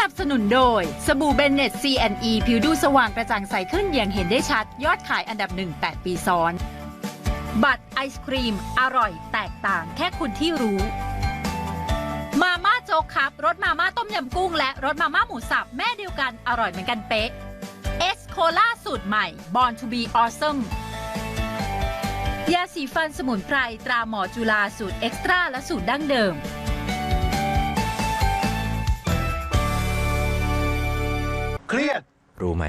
นับสนุนโดย สบู่เบนเน็ต C&E ผิวดูสว่างกระจ่างใสขึ้นอย่างเห็นได้ชัด ยอดขายอันดับหนึ่ง8ปีซ้อน บัตรไอศครีม อร่อย แตกต่างแค่คุณที่รู้ มาม่าโจ๊กครับรสมาม่าต้มยำกุ้ง และรสมาม่าหมูสับแม่เดียวกันอร่อยเหมือนกันเป๊ะเอสโคล่าสูตรใหม่ Born to be awesome ยาสีฟันสมุนไพรตราหมอจุฬาสูตรเอ็กซ์ตร้าและสูตรดั้งเดิม รียดรู้ไหม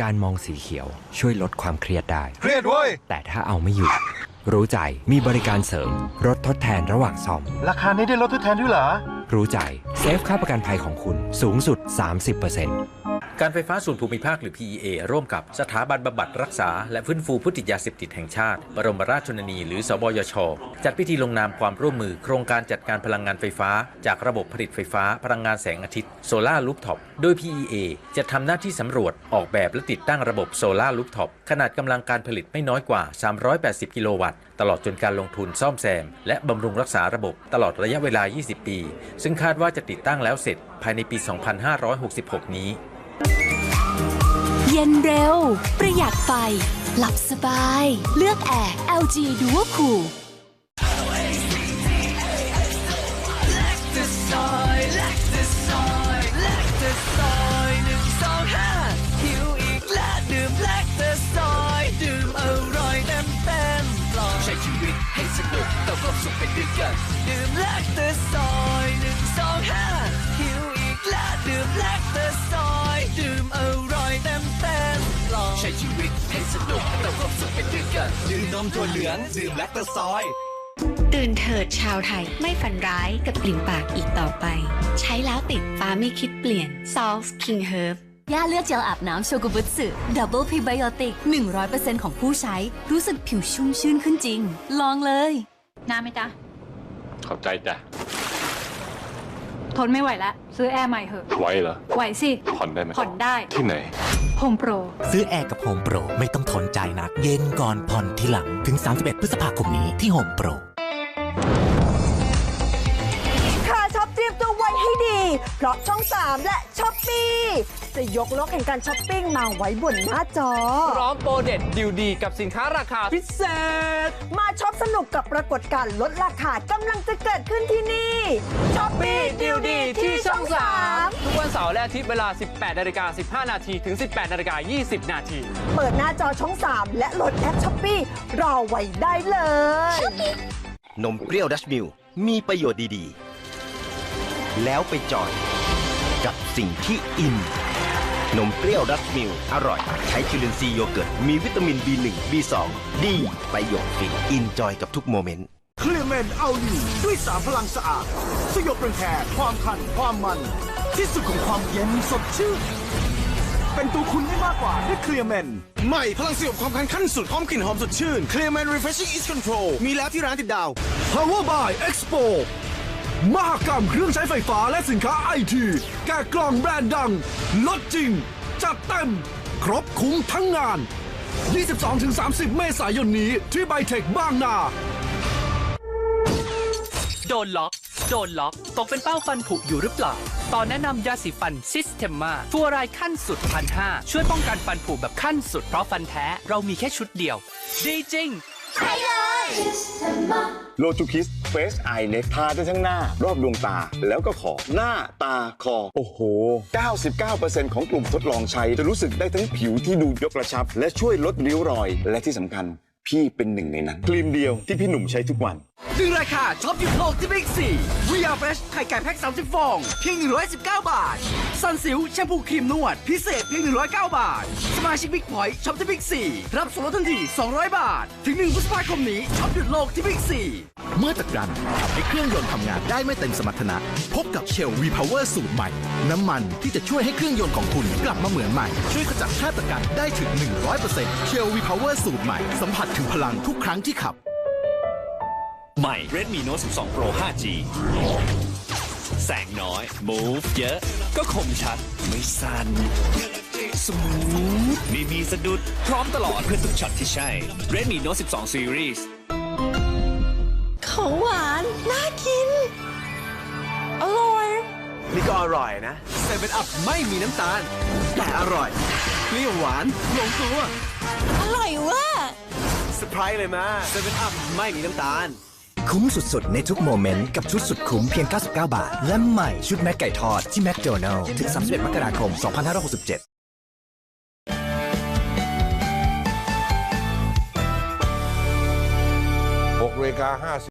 การมองสีเขียวช่วยลดความเครียดได้ เครียดเว้ย แต่ถ้าเอาไม่อยู่ รู้ใจมีบริการเสริมลดทดแทนระหว่างซ่อม ราคานี้ได้ลดทดแทนด้วยเหรอ รู้ใจเซฟค่าประกันภัยของคุณสูงสุด 30% การไฟฟ้าส่วนภูมิภาคหรือ PEA ร่วมกับสถาบันบำบัดรักษา และฟื้นฟูผู้ติดยาเสพติดแห่งชาติ บรมราชชนนี หรือสบยช จัดพิธีลงนามความร่วมมือโครงการจัดการพลังงานไฟฟ้า จากระบบผลิตไฟฟ้าพลังงานแสงอาทิตย์โซลารูฟท็อปโดย PEA จะทำหน้าที่สำรวจออกแบบและติดตั้งระบบโซลารูฟท็อปขนาดกำลังการผลิตไม่น้อยกว่า 380 กิโลวัตต์ ตลอดจนการลงทุนซ่อมแซม และบำรุงรักษาระบบตลอดระยะเวลา 20 ปี ซึ่งคาดว่าจะติดตั้งแล้วเสร็จภายในปี 2566 นี้ เย็นเร็ว ประหยัดไฟ หลับสบาย เลือกแอร์ LG Duo Cool ดื่มแลคเตอร์ซอยดื่มอร่อยเต็มเต็มปลอดให้สนุกเติมความสุขไปด้วยกันดื่มแลคเตอร์ซอยหนึ่งสองห้าหิวอีกแล้วดื่มแลคเตอร์ซอย ดื่มอร่อยเต็มเต็มปลอดใช้ชีวิตให้สนุกเติมความสุขไปด้วยกันดื่มนมถั่วเหลืองดื่มแลคเตอร์ซอยตื่นเถิดชาวไทยไม่ฝันร้ายกับกลิ่นปากอีกต่อไป ใช้แล้วติดฟ้าไม่คิดเปลี่ยน s o l v King Herb ย่าเลือกเจลอาบน้ำโชกุบุตสึดับเบิลพรีไบโอติก 100%ของผู้ใช้ รู้สึกผิวชุ่มชื่นขึ้นจริง ลองเลย น้ำไหมจ๊ะ ขอบใจจ้ะ ทนไม่ไหวแล้วซื้อแอร์ใหม่เหอะไว้เหรอ ไหวสิ ผ่อนได้ไหมผ่อนได้ที่ไหน โฮมโปร ซื้อแอร์กับโฮมโปรไม่ต้องทนใจนัก เย็นก่อนผ่อนทีหลังถึง 31 พฤษภาคมนี้ที่โฮมโปรค่าช็อปเตรียมตัวไว้ให้ดี เพราะช่อง 3 และช้อปปีจะยกโลกแห่งการช้อปปิ้งมาไว้บนหน้าจอ พร้อมโปรเด็ดดิวดีกับสินค้าราคาพิเศษ มาช็อปสนุกกับปรากฏการณ์ลดราคากำลังจะเกิดขึ้นที่นี่ ช้อปปี้ดิวดีที่ช่อง 3 ทุกวันเสาร์และอาทิตย์เวลา 18นาฬิกา15 นาทีถึง 18นาฬิกา20 นาที เปิดหน้าจอช่อง 3 และโหลดแอปช้อปปี้รอไว้ได้เลย นมเปรี้ยวดัชมิลมีประโยชน์ดีๆ แล้วไปจอย กับสิ่งที่อินนมเปรี้ยวดัชมิลอร่อย ใช้จุลินทรีย์โยเกิร์ต มีวิตามิน B1 B2 ดี ประโยชน์ฟินอินจอยกับทุกโมเมนต์ เคลียร์เมนเอาอยู่ด้วยสามพลังสะอาด สยบรังแคความคันความมัน ที่สุดของความเย็นสดชื่นเป็นตัวคุณได้มากกว่าด้วยเคลียร์เมนใหม่พลังสยบความคันขั้นสุดพร้อมกลิ่นหอมสดชื่นเคลียร์เมน refreshing is control มีแล้วที่ร้านติดดาว Power by Expo มหกรรมเครื่องใช้ไฟฟ้าและสินค้าไอทีแกะกล่องแบรนด์ดัง ลดจริง จัดเต็ม ครบคุ้มทั้งงาน 22-30 เมษายนนี้ที่ไบเทคบางนา โดนล็อก โดนล็อก ตกเป็นเป้าฟันผุอยู่หรือเปล่า ตอนแนะนำยาสีฟันซิสเทมมาฟัวรายขั้นสุดพันห้าช่วยป้องกันฟันผุแบบขั้นสุดเพราะฟันแท้เรามีแค่ชุดเดียว ดีจริงโลจูคิสเฟสไอเน็กทาได้ทั้งหน้า รอบดวงตา แล้วก็ขอ หน้าตาคอ โอ้โห 99%ของกลุ่มทดลองใช้ จะรู้สึกได้ทั้งผิวที่ดูยกกระชับ และช่วยลดริ้วรอย และที่สำคัญ พี่เป็นหนึ่งในนั้น ครีมเดียวที่พี่หนุ่มใช้ทุกวันดึงราคาช็อปหยุดโลกที่บิ๊กซีวีอาร์เฟรชไข่ไก่แพ็ค 30 ฟอง เพียง 119 บาท ซันซิลแชมพูครีมนวด พิเศษเพียง 109 บาท สมาชิกบิ๊กพอยต์ช็อปที่บิ๊กซี รับส่วนลดทันที 200 บาท ถึง 1 พฤษภาคมนี้ช็อปหยุดโลกที่บิ๊กซีเมื่อตะกรันทำให้เครื่องยนต์ทำงานได้ไม่เต็มสมรรถนะ พบกับเชลวีพาวเวอร์สูตรใหม่ น้ำมันที่จะช่วยให้เครื่องยนต์ของคุณกลับมาเหมือนใหม่ ช่วยขจัดค่าตะกันได้ถึง 100%เชลวีพาวเวอร์สูตรใหม่สัมผัสถึงพลังทุกครั้งที่ขับ ใหม่ Redmi Note 12 Pro 5G แสงน้อย move เยอะ ก็คมชัด ไม่สั่นสมูทไม่มีสะดุด พร้อมตลอดเพื่อทุกช็อตที่ใช่ Redmi Note 12 Series ของหวาน น่ากิน อร่อย นี่ก็อร่อยนะเซเว่นอัพไม่มีน้ำตาล แต่อร่อยเปรี้ยวหวานลงตัว อร่อยว่ะ เซอร์ไพรส์เลยมาเซเว่นอัพไม่มีน้ำตาล คุ้มสุดๆ ในทุกโมเมนต์ กับชุดสุดคุ้มเพียง 99 บาท และใหม่ชุดแม็กไก่ทอดที่แมคโดนัลล์ถึง 31 มกราคม 2567 6นาฬิกา50